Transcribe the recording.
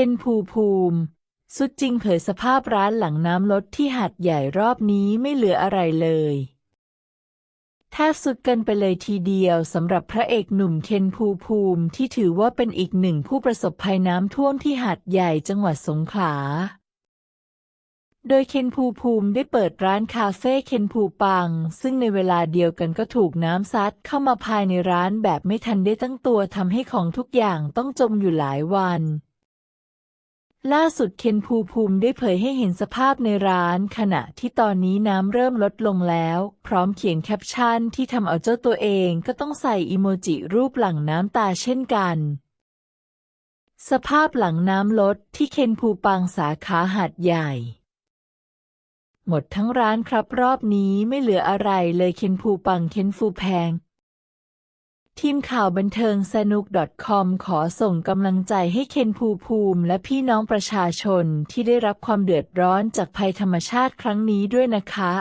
คนภูภูมิสุดจริงเผยสภาพร้านหลังน้ำลดที่หัดใหญ่รอบนี้ไม่เหลืออะไรเลยแทบสุดกันไปเลยทีเดียวสำหรับพระเอกหนุ่มเคนภูภูมิที่ถือว่าเป็นอีกหนึ่งผู้ประสบภัยน้ำท่วมที่หาดใหญ่จังหวัดสงขลา โดยเคนภูภูมิได้เปิดร้านคาเฟ่เคนภูปัง ซึ่งในเวลาเดียวกันก็ถูกน้ำซัดเข้ามาภายในร้านแบบไม่ทันได้ตั้งตัวทำให้ของทุกอย่างต้องจมอยู่หลายวัน ล่าสุดเคนภูภูมิได้เผยให้เห็นสภาพในร้าน ขณะที่ตอนนี้น้ำเริ่มลดลงแล้ว พร้อมเขียนแคปชั่นที่ทำเอาเจ้าตัวเองก็ต้องใส่อีโมจิรูปหลังน้ำตาเช่นกัน สภาพหลังน้ำลดที่เคนภูปังสาขาหาดใหญ่ หมดทั้งร้านครับรอบนี้ไม่เหลืออะไรเลยเคนภูปังเคนฟูแพง ทีมข่าวบันเทิงสนุก .com ขอส่งกำลังใจให้เคนภูภูมิ และพี่น้องประชาชนที่ได้รับความเดือดร้อนจากภัยธรรมชาติครั้งนี้ด้วยนะคะ